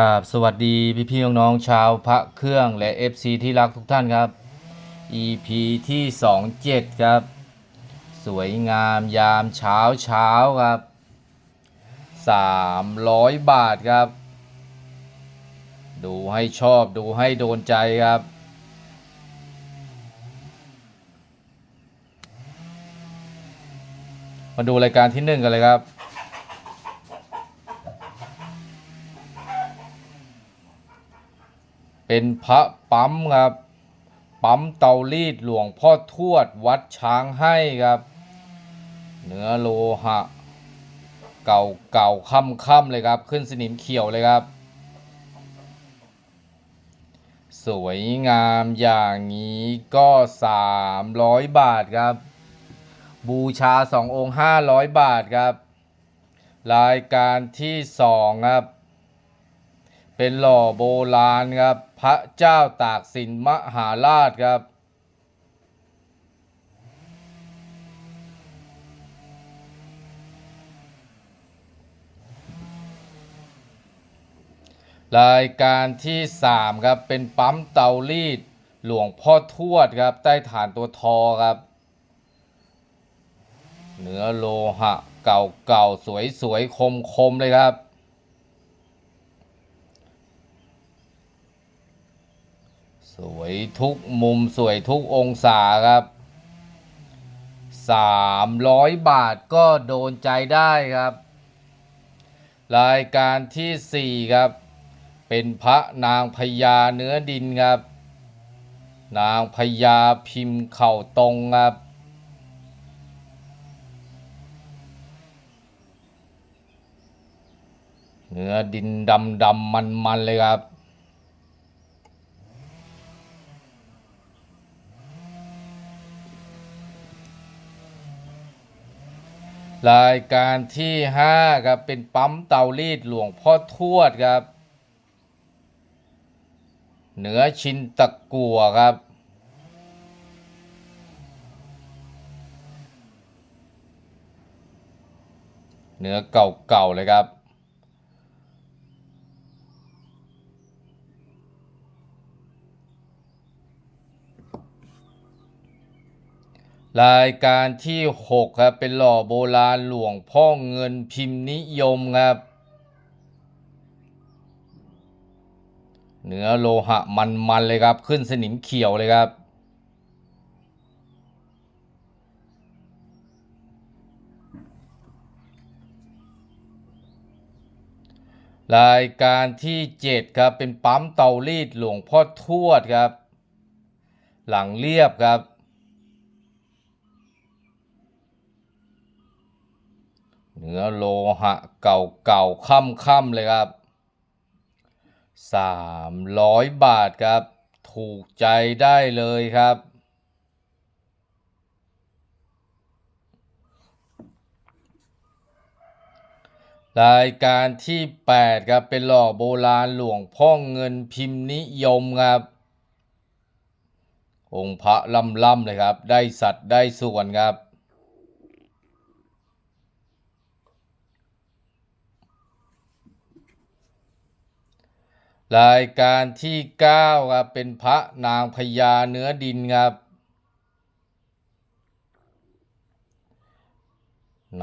กับสวัสดีพี่พี่ๆน้องๆชาวพระเครื่องและ FC ที่รักทุกท่านครับ EP ที่ 27 ครับ สวยงามยามเช้าเช้าครับ 300 บาทครับ ดูให้ชอบดูให้โดนใจครับมาดูรายการที่หนึ่งกันเลยครับ เป็นพระปั๊มครับ ปั๊มเตารีดหลวงพ่อทวดวัดช้างให้ครับ เนื้อโลหะ เก่าเก่าค่ำค่ำๆเลยครับ ขึ้นสนิมเขียวเลยครับ สวยงามอย่างนี้ก็ 300 บาทครับ บูชา 2 องค์ 500 บาทครับ รายการที่ 2 ครับ เป็นหล่อโบราณครับ ระเจ้าตากสินมหาราชครับ รายการที่ 3 ครับ เป็นปั๊มเตารีดหลวงพ่อทวดครับ ใต้ฐานตัวทอครับ เนื้อโลหะเก่าเก่าสวยสวยคมคมๆ เลยครับ สวยทุกมุมสวยทุกองศาครับ 300 บาทก็โดนใจได้ครับ รายการที่ 4 ครับ เป็นพระนางพญาเนื้อดินครับ นางพญาพิมพ์เข่าตรงครับเนื้อดินดำดำมันมันเลยครับ รายการที่ 5 ครับ เป็นปั๊มเตารีดหลวงพ่อทวดครับเนื้อชินตะกัวครับเนื้อเก่าๆเลยครับ รายการที่ 6 ครับ เป็นหล่อโบราณหลวงพ่อเงินพิมพ์นิยมครับเนื้อโลหะมันๆเลยครับ ขึ้นสนิมเขียวเลยครับ รายการที่ 7 ครับ เป็นปั๊มเตารีดหลวงพ่อทวดครับ หลังเรียบครับ เนื้อโลหะเก่าเก่าค่ำๆเลยครับสามร้อยบาทครับ ถูกใจได้เลยครับ รายการที่ 8 ครับ เป็นหล่อโบราณหลวงพ่อเงินพิมพ์นิยมครับ องค์พระล่ำๆเลยครับ ได้สัตว์ได้ส่วนครับ รายการที่9ครับเป็นพระนางพญาเนื้อดินครับ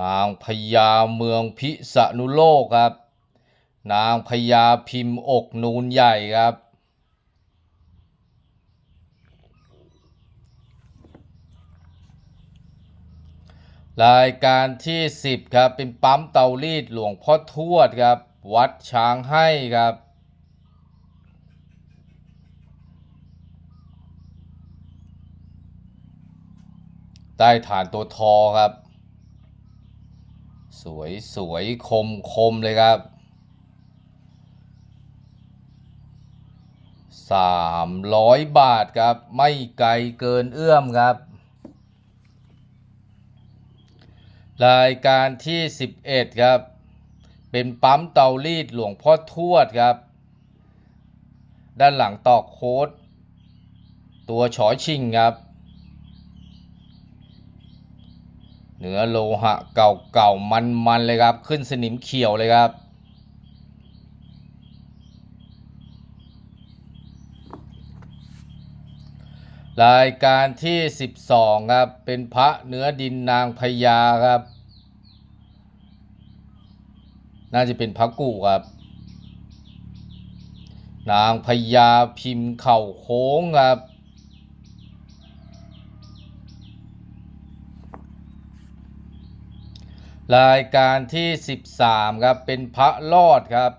นางพญาเมืองพิษณุโลกครับ นางพญาพิมพ์อกนูนใหญ่ครับรายการที่ 10 ครับ เป็นปั๊มเตารีดหลวงพ่อทวดครับ วัดช้างให้ครับ ใต้ฐานตัวทอครับ สวยสวยคมคมเลยครับสามร้อยบาทครับ ไม่ไกลเกินเอื้อมครับ รายการที่11ครับ เป็นปั๊มเตารีดหลวงพ่อทวดครับ ด้านหลังตอกโค้ด ตัวฉอชิงครับ เนื้อโลหะเก่าๆมันๆเลยครับ ขึ้นสนิมเขียวเลยครับ รายการที่ 12 ครับ เป็นพระเนื้อดินนางพญาครับ น่าจะเป็นพระกู่ครับ นางพญาพิมพ์เข่าโค้งครับ รายการที่ 13 ครับ เป็นพระรอดครับ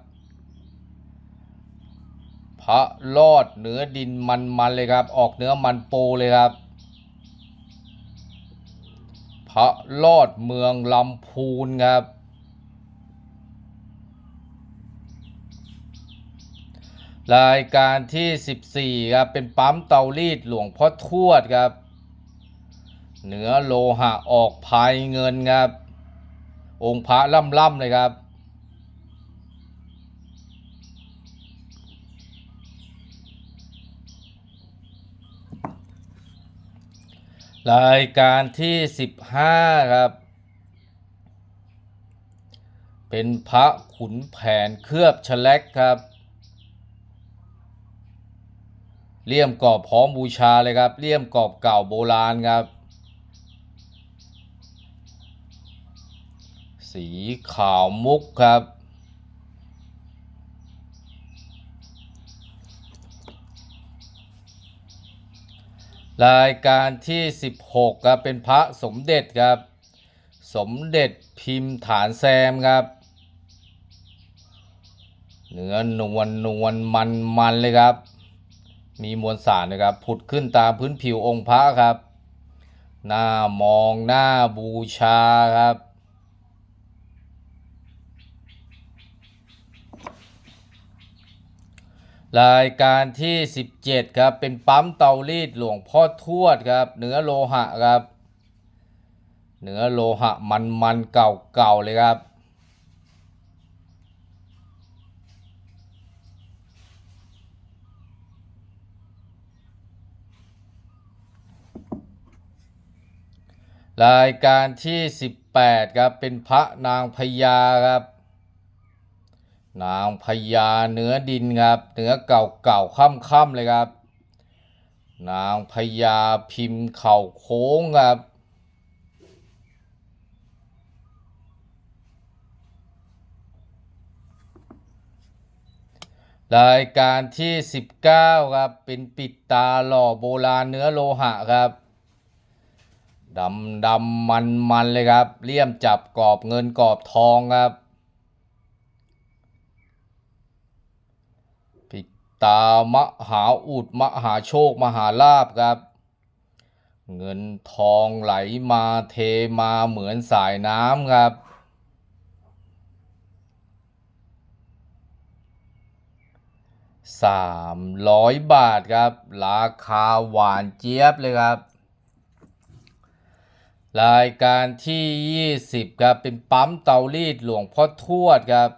พระรอดเหนือดินมันๆเลยครับ ออกเนื้อมันปูเลยครับ พระรอดเมืองลำพูนครับ รายการที่ 14 ครับ เป็นปั๊มเตารีดหลวงพ่อทวดครับ เหนือโลหะออกภายเงินครับ องค์พระล่ำๆเลยครับ รายการที่ 15 ครับ เป็นพระขุนแผนเคลือบฉลักครับเลี่ยมกรอบพร้อมบูชาเลยครับเลี่ยมกรอบเก่าโบราณครับ สีขาวมุกครับ รายการที่ 16ครับเป็นพระสมเด็จครับ สมเด็จพิมพ์ฐานแซมครับเนื้อนวลนวลมันมันเลยครับ มีมวลสารนะครับ ผุดขึ้นตามพื้นผิวองค์พระครับ หน้ามองหน้าบูชาครับ รายการที่ 17 ครับ เป็นปั๊มเตารีดหลวงพ่อทวดครับ เนื้อโลหะครับ เนื้อโลหะมันมันๆเก่าๆเลยครับ รายการที่ 18 ครับ เป็นพระนางพญาครับ นางพญาเนื้อดินครับเนื้อเก่าเก่าค่ำค่ำเลยครับ นางพญาพิมพ์เข่าโค้งครับรายการที่ 19 ครับ เป็นปิดตาหล่อโบราณเนื้อโลหะครับดำดำมันมันเลยครับเลี่ยมจับกรอบเงินกรอบทองครับ ปิด ตามหาอุดมหาโชค มหาลาบครับ เงินทองไหลมาเทมาเหมือนสายน้ำครับ สามร้อยบาทครับ ราคาหวานเจี๊ยบเลยครับ รายการที่ 20 ครับ เป็นปั๊มเตารีดหลวงพ่อทวดครับ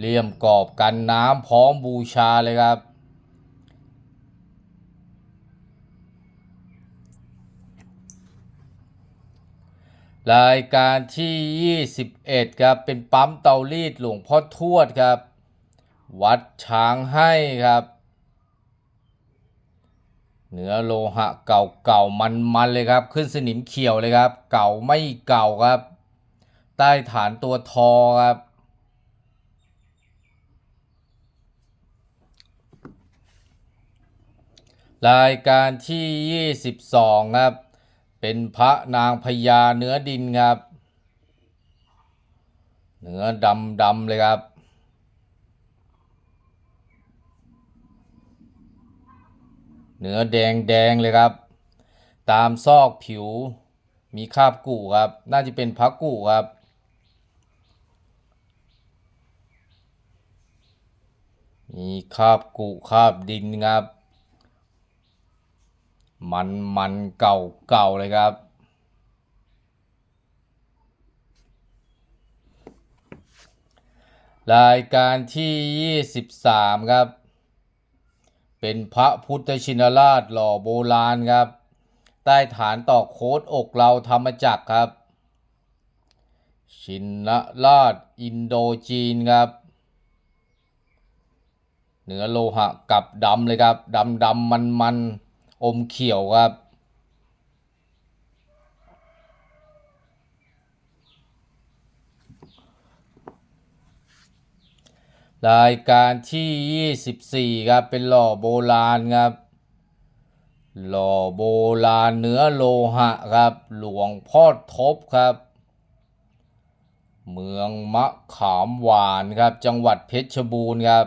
เลี่ยมกรอบกันน้ำพร้อมบูชาเลยครับ รายการที่ 21 ครับ เป็นปั๊มเตารีดหลวงพ่อทวดครับ วัดช้างให้ครับเนื้อโลหะเก่าเก่ามันมันๆเลยครับ ขึ้นสนิมเขียวเลยครับ เก่าไม่เก่าครับ ใต้ฐานตัวทอครับ รายการที่ 22 ครับ เป็นพระนางพญาเนื้อดินครับ เนื้อดำดำเลยครับ เนื้อแดงแดงเลยครับ ตามซอกผิวมีคราบกุครับ น่าจะเป็นพระกุครับมีคราบกุคราบดินครับ มันมันเก่าเก่าเลยครับ รายการที่ 23 ครับ เป็นพระพุทธชินราชหล่อโบราณครับ ใต้ฐานตอกโค้ดอกเราธรรมจักรครับ ชินราชอินโดจีนครับเนื้อโลหะกับดำเลยครับดำดำมันมัน อมเขียวครับ รายการที่ 24 ครับ เป็นหล่อโบราณครับ หล่อโบราณเนื้อโลหะครับ หลวงพ่อทบครับ เมืองมะขามหวานครับ จังหวัดเพชรบูรณ์ครับ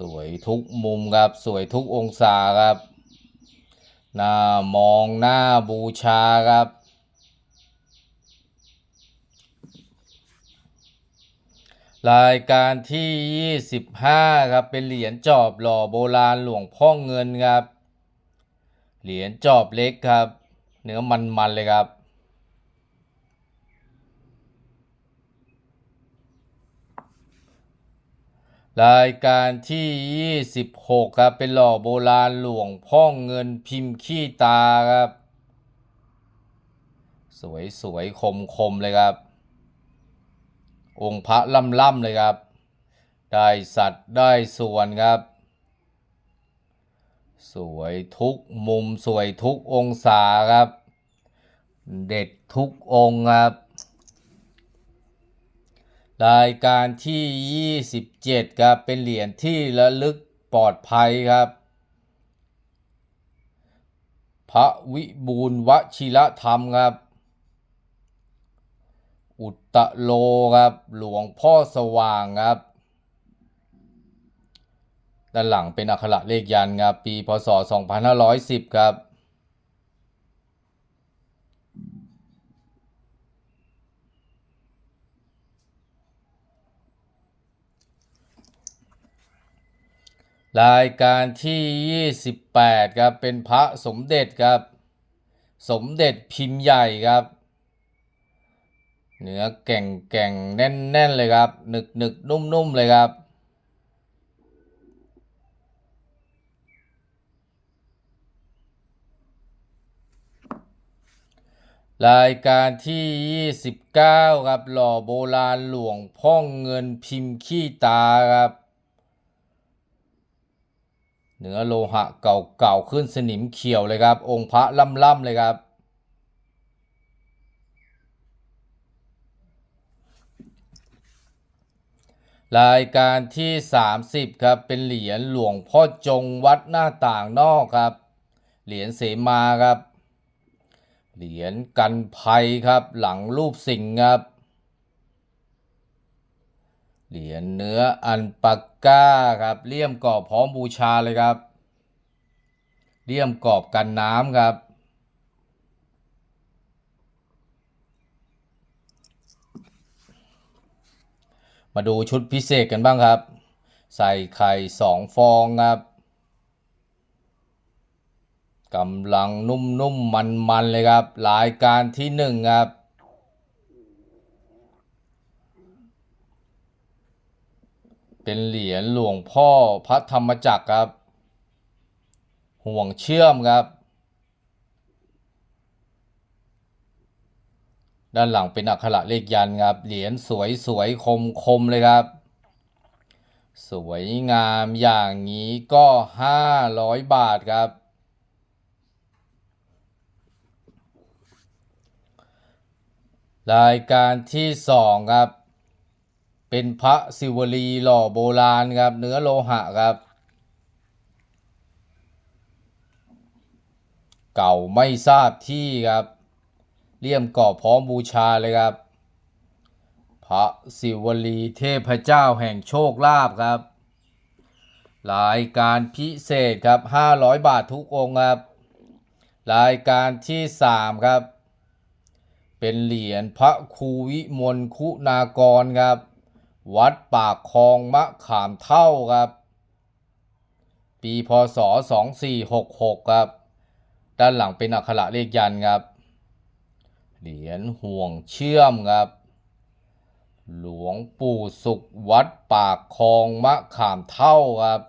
สวยทุกมุมครับ สวยทุกองศาครับ หน้ามองหน้าบูชาครับ รายการที่ 25 ครับ เป็นเหรียญจอบหล่อโบราณหลวงพ่อเงินครับ เหรียญจอบเล็กครับ เนื้อมันๆเลยครับ รายการที่ 26 ครับ เป็นหล่อโบราณหลวงพ่อเงินพิมพ์ขี้ตาครับ สวยสวยคมคมๆเลยครับ องค์พระล่ำล่ำๆเลยครับ ได้สัตว์ได้ส่วนครับ สวยทุกมุมสวยทุกองศาครับ เด็ดทุกองครับ รายการที่ 27 ครับ เป็นเหรียญที่ระลึกปลอดภัยครับ พระวิบูลวชิรธรรมครับ อุตโลครับ หลวงพ่อสว่างครับ ด้านหลังเป็นอักขระเลขยันครับ ปีพศ 2510 ครับ รายการที่ 28ครับเป็นพระสมเด็จครับ สมเด็จพิมพ์ใหญ่ครับ เนื้อแก่งแก่งแน่นแน่นๆเลยครับหนึกหนึกนุ่มนุ่มเลยครับ รายการที่ 29 ครับหล่อโบราณหลวงพ่องเงินพิมพ์ขี้ตาครับ เนื้อโลหะเก่าๆขึ้นสนิมเขียวเลยครับ องค์พระล่ำๆเลยครับ รายการที่ 30 ครับ เป็นเหรียญหลวงพ่อจงวัดหน้าต่างนอกครับ เหรียญเสมาครับ เหรียญกันภัยครับ หลังรูปสิงห์ครับ เหรียญเนื้ออันปากก้าครับเลี่ยมกรอบพร้อมบูชาเลยครับเลี่ยมกรอบกันน้ำครับ มาดูชุดพิเศษกันบ้างครับ ใส่ไข่สองฟองครับกำลังนุ่มๆมันๆเลยครับรายการที่หนึ่งครับ เป็นเหรียญหลวงพ่อพระธรรมจักรครับ ห่วงเชื่อมครับ ด้านหลังเป็นอักขระเลขยันครับ เหรียญสวยสวยคมคมๆเลยครับ สวยงามอย่างนี้ก็ห้าร้อยบาทครับ รายการที่สองครับ เป็นพระศิวลีหล่อโบราณครับ เนื้อโลหะครับ เก่าไม่ทราบที่ครับ เลี่ยมกรอพร้อมบูชาเลยครับ พระศิวลีเทพเจ้าแห่งโชคลาภครับรายการพิเศษครับ 500 บาททุกองครับ รายการที่สามครับ เป็นเหรียญพระครูวิมลคุณากรครับ วัดปากคลองมะขามเท่าครับ ปีพศ 2466 ครับ ด้านหลังเป็นอักขระเลขยันครับ เหรียญห่วงเชื่อมครับ หลวงปู่สุขวัดปากคลองมะขามเท่าครับ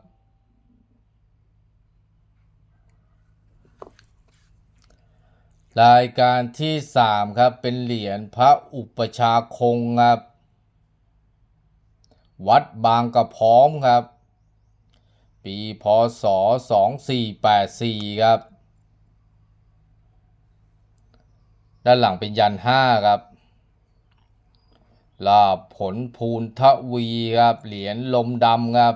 รายการที่สามครับ เป็นเหรียญพระอุปชาคงครับ วัดบางกระพร้อมครับ ปีพศ 2484 ครับ ด้านหลังเป็นยันห้าครับ ลาบผลภูนทวีครับ เหรียญลมดำครับ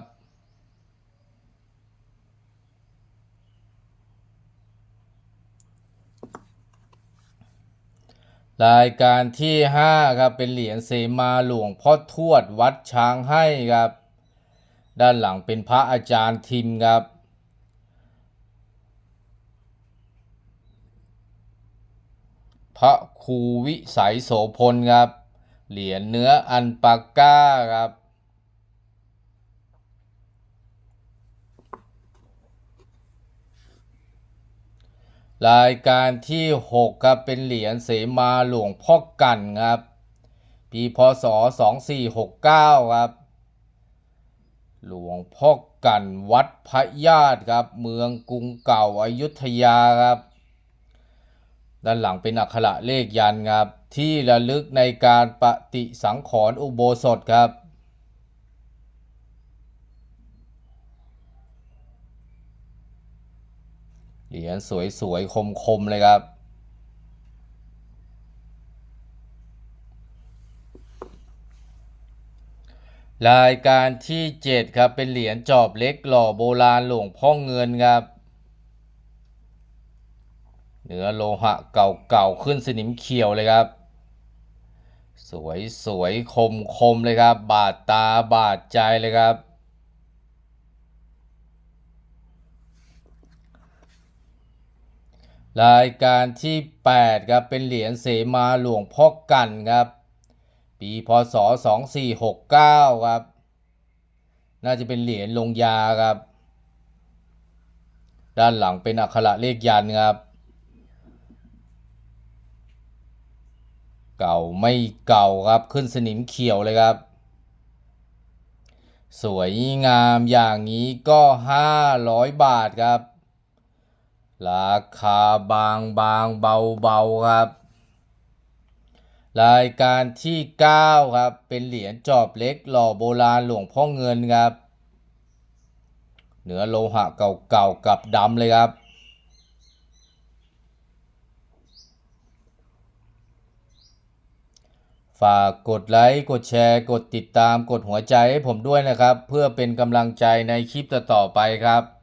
รายการที่ห้าครับเป็นเหรียญเสมาหลวงพ่อทวดวัดช้างให้ครับ ด้านหลังเป็นพระอาจารย์ทิมครับ พระครูวิสัยโสพลครับ เหรียญเนื้ออันปาก้าครับ รายการที่ 6 ครับเป็นเหรียญเสมาหลวงพ่อกันครับ ปีพศ 2469 ครับ หลวงพ่อกันวัดพระญาติครับ เมืองกรุงเก่าอายุทยาครับ ด้านหลังเป็นอักขระเลขยันครับ ที่ระลึกในการปฏิสังขรณ์อุโบสถครับ เหรียญสวยๆ คมๆ เลยครับ รายการที่ 7 ครับ เป็นเหรียญจอบเล็กหล่อโบราณหลวงพ่อเงินครับ เนื้อโลหะเก่าๆ ขึ้นสนิมเขียวเลยครับสวยสวยคมคมๆเลยครับ บาดตาบาดใจเลยครับ รายการที่ 8 ครับ เป็นเหรียญเสมาหลวงพ่อกันครับ ปีพศ 2469 ครับ น่าจะเป็นเหรียญลงยาครับ ด้านหลังเป็นอักขระเลขยันครับ เก่าไม่เก่าครับขึ้นสนิมเขียวเลยครับ สวยงามอย่างนี้ก็ 500 บาทครับ ราคาบางบางเบาเบาครับ รายการที่ 9 ครับ เป็นเหรียญจอบเล็กหล่อโบราณหลวงพ่อเงินครับเนื้อโลหะเก่าๆกับดำเลยครับฝากกดไลค์ กดแชร์ กดติดตาม กดหัวใจให้ผมด้วยนะครับ เพื่อเป็นกำลังใจในคลิปต่อๆไปครับ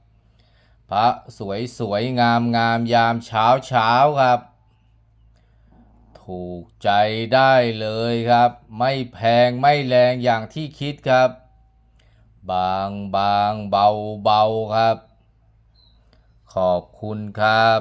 พระสวยสวยงามงามยามเช้าเช้าครับ ถูกใจได้เลยครับ ไม่แพงไม่แรงอย่างที่คิดครับ บางบางเบาเบาครับ ขอบคุณครับ